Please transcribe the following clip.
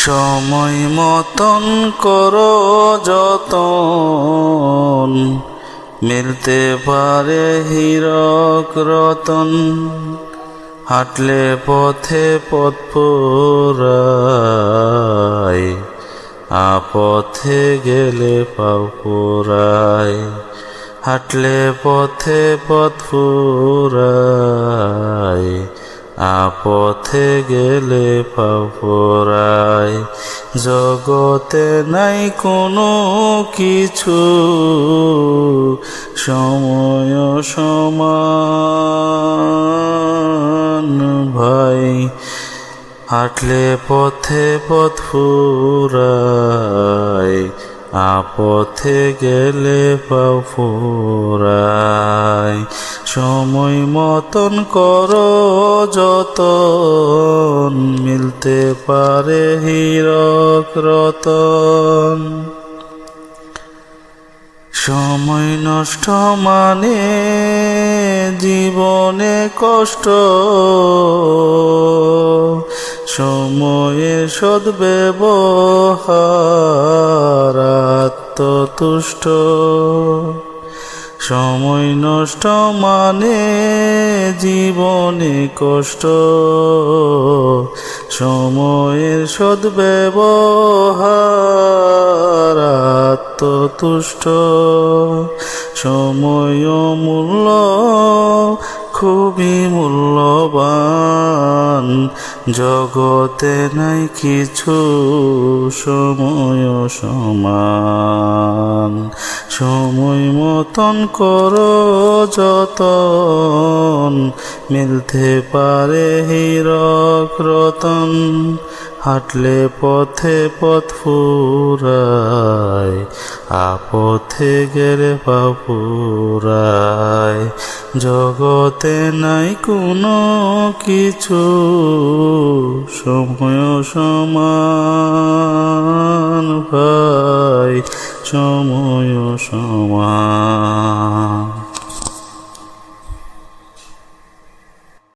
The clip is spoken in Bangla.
সময় মতন করো যতন, মিলতে পারে হীরক রতন। হাঁটলে পথে পথ পুরায়, আপথে গেলে পাও হাঁটলে পথে পথ আপথে গেলে পাও পুরায় জগতে নাই কোনো কিছু, সময় সমান ভাই। হাঁটলে পথে পথ ফুরায় আপথে গেলে পাও ফুরায় সময় মতন কর, যতন মিলতে পারে হীরক রতন। সময় নষ্ট মানে জীবনে কষ্ট। সময়ের সদ্ব্যবহার আত্মতুষ্ট সময় নষ্ট মানে জীবনে কষ্ট। সময়ের সদ্ব্যবহার আত্মতুষ্ট। সময় মূল্য খুবই জগতে নাই কিছু সময় সমান। সময় মতন করো যতন, মিলতে পারে হীরক রতন। হাঁটলে পথে পথ ফুরায়, আপথে গেলে পাপুরায় জগতে নাই কোনো কিছু সময় সমান ভাই সময় সমান।